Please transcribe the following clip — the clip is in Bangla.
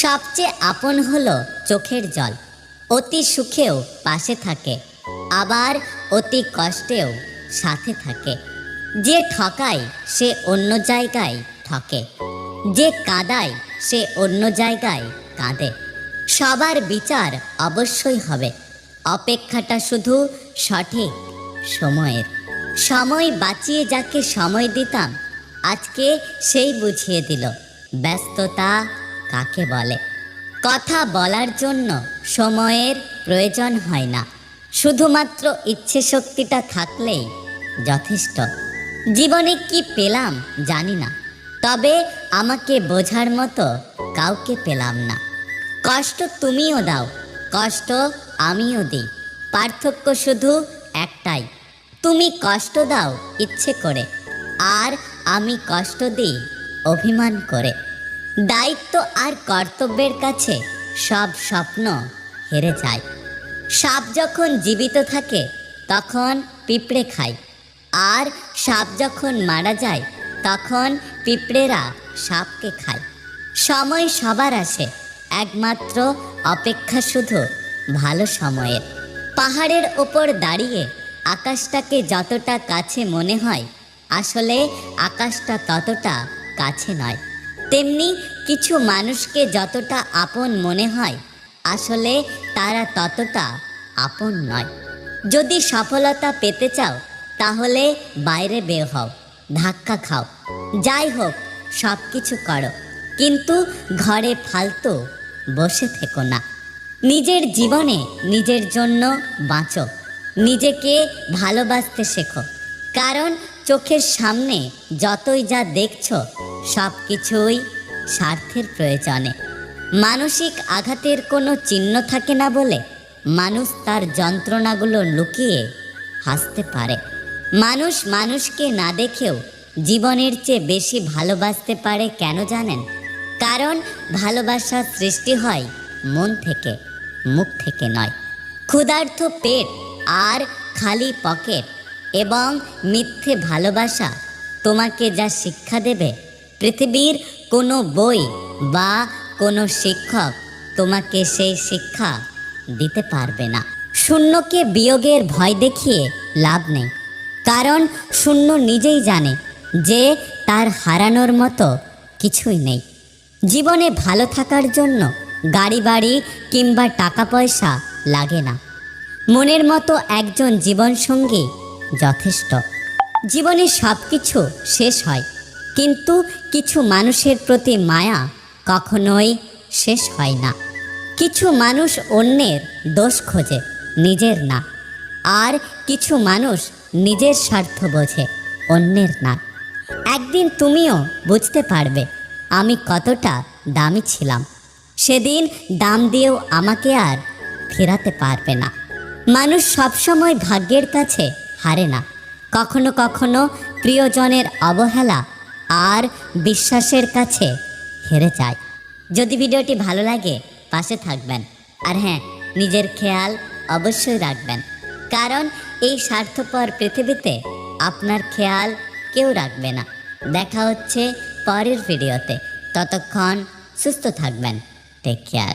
সবচেয়ে আপন হলো চোখের জল। অতি সুখেও পাশে থাকে, আবার অতি কষ্টেও সাথে থাকে। যে ঠকায় সে অন্য জায়গায় ঠকে, যে কাদায় সে অন্য জায়গায় কাঁদে। সবার বিচার অবশ্যই হবে, অপেক্ষাটা শুধু সঠিক সময়ের। সময় বাঁচিয়ে যাকে সময় দিতাম, আজকে সেই বুঝিয়ে দিল ব্যস্ততা কাকে বলে? কথা বলার জন্য সময়ের প্রয়োজন হয় না। শুধুমাত্র ইচ্ছে শক্তিটা থাকলেই যথেষ্ট। জীবনে কি পেলাম জানি না। তবে আমাকে বোঝার মতো কাউকে পেলাম না। কষ্ট তুমিও দাও, কষ্ট আমিও দিই। পার্থক্য শুধু একটাই, তুমি কষ্ট দাও ইচ্ছে করে, আর আমি কষ্ট দিই অভিমান করে। দায়িত্ব আর কর্তব্যের কাছে সব স্বপ্ন হেরে যায়। সাপ যখন জীবিত থাকে, তখন পিঁপড়ে খায়। আর সাপ যখন মারা যায়, তখন পিঁপড়েরা সাপকে খায়। সময় সবার আসে, একমাত্র অপেক্ষা শুধু ভালো সময়ের। পাহাড়ের ওপর দাঁড়িয়ে আকাশটাকে যতটা কাছে মনে হয়, আসলে আকাশটা ততটা কাছে নয়। তেমনি কিছু মানুষকে যতটা আপন মনে হয়, আসলে তারা ততটা আপন নয়। যদি সফলতা পেতে চাও, তাহলে বাইরে বের হও, ধাক্কা খাও। যাই হোক সব কিছু করো, কিন্তু ঘরে ফালতু বসে থেকো না। নিজের জীবনে নিজের জন্য বাঁচো, নিজেকে ভালোবাসতে শেখো। কারণ চোখের সামনে যতই যা দেখছ সব কিছুই স্বার্থের প্রয়োজনে। মানসিক আঘাতের কোনো চিহ্ন থাকে না বলে মানুষ তার যন্ত্রণাগুলো লুকিয়ে হাসতে পারে। মানুষ মানুষকে না দেখেও জীবনের চেয়ে বেশি ভালোবাসতে পারে কেন জানেন? কারণ ভালোবাসার সৃষ্টি হয় মন থেকে, মুখ থেকে নয়। ক্ষুধার্থ পেট আর খালি পকেট এবং মিথ্যে ভালোবাসা তোমাকে যা শিক্ষা দেবে পৃথিবীর কোনো বই বা কোনো শিক্ষক তোমাকে সেই শিক্ষা দিতে পারবে না। শূন্যকে বিয়োগের ভয় দেখিয়ে লাভ নেই। কারণ শূন্য নিজেই জানে যে তার হারানোর মতো কিছুই নেই। জীবনে ভালো থাকার জন্য গাড়ি বাড়ি কিংবা টাকা পয়সা লাগে না। মনের মতো একজন জীবনসঙ্গী যথেষ্ট। জীবনে সব কিছু শেষ হয়। কিন্তু কিছু মানুষের প্রতি মায়া কখনোই শেষ হয় না। কিছু মানুষ অন্যের দোষ খোঁজে, নিজের না। আর কিছু মানুষ নিজের স্বার্থ বোঝে, অন্যের না। একদিন তুমিও বুঝতে পারবে আমি কতটা দামি ছিলাম। সেদিন দাম দিয়েও আমাকে আর ফেরাতে পারবে না। মানুষ সবসময় ভাগ্যের কাছে হারে না। কখনো কখনো প্রিয়জনের অবহেলা আর বিশ্বাসের কাছে হেরে যায়। যদি ভিডিওটি ভালো লাগে, পাশে থাকবেন। আর হ্যাঁ নিজের খেয়াল অবশ্যই রাখবেন। কারণ এই স্বার্থপর পৃথিবীতে আপনার খেয়াল কেউ রাখবে না। দেখা হচ্ছে পরের ভিডিওতে। ততক্ষণ সুস্থ থাকবেন। Take care